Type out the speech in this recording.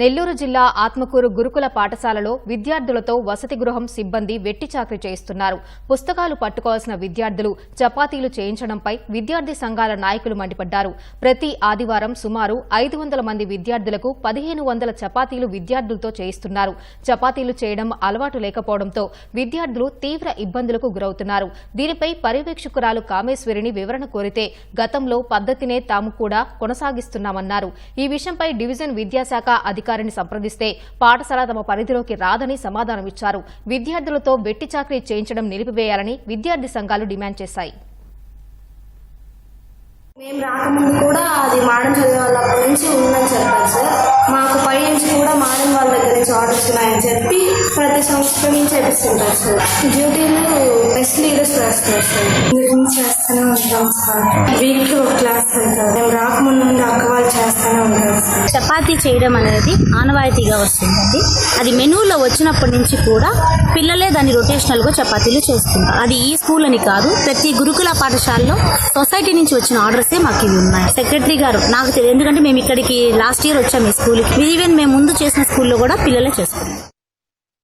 నెల్లూరు జిల్లా ఆత్మకూరు గురుకుల పాఠశాలలో విద్యార్థులతో వసతి గృహం సిబ్బంది వెట్టి చాకరీ చేయిస్తున్నారు. పుస్తకాలు పట్టుకోవాల్సిన విద్యార్థులు చపాతీలు చేయించడంపై విద్యార్థి సంఘాల నాయకులు మండిపడ్డారు. ప్రతి ఆదివారం సుమారు ఐదు వందల మంది విద్యార్థులకు పదిహేను వందల చపాతీలు విద్యార్థులతో చేయిస్తున్నారు. చపాతీలు చేయడం అలవాటు లేకపోవడంతో విద్యార్థులు తీవ్ర ఇబ్బందులకు గురవుతున్నారు. దీనిపై పర్యవేక్షకురాలు కామేశ్వరిని వివరణ కోరితే గతంలో పద్ధతినే తాము కూడా కొనసాగిస్తున్నామన్నారు. ఈ విషయంపై డివిజన్ విద్యాశాఖ అధికారిని సంప్రదిస్తే పాఠశాల తమ పరిధిలోకి రాదని సమాధానమిచ్చారు. విద్యార్థులతో వెట్టి చాకరీ చేయించడం నిలిపివేయాలని విద్యార్థి సంఘాలు డిమాండ్ చేశాయి. మేము రాకముందు కూడా అది మేడం చదివే వాళ్ళ నుంచి ఉందని చెప్పారు సార్. మాకు పై నుంచి కూడా మేడం వాళ్ళ దగ్గర నుంచి ఆర్డర్స్ ఉన్నాయని చెప్పి ప్రతి సంవత్సరం నుంచి చేపిస్తుంటారు సార్. డ్యూటీలు బెస్ట్ లీడర్స్ వేస్తారు సార్. చేస్తూనే ఉంటాం సార్. వీక్ ఒక క్లాస్ వెళ్తారు. చపాతీ చేయడం అనేది ఆనవాయితీగా వస్తుందండి. అది మెనూలో వచ్చినప్పటి నుంచి కూడా పిల్లలే దాన్ని రొటేషనల్గా చపాతీలు చేస్తుంటారు అది ఈ స్కూల్ అని కాదు ప్రతి గురుకుల పాఠశాలలో సొసైటీ నుంచి వచ్చిన ఆర్డర్సే మాకు ఇవి ఉన్నాయి. సెక్రటరీ గారు నాకు తెలియదు ఎందుకంటే మేము ఇక్కడికి లాస్ట్ ఇయర్ వచ్చాము ఈ స్కూల్కి. ఈవెన్ మేము ముందు చేసిన స్కూల్లో కూడా పిల్లలే చేసుకున్నాం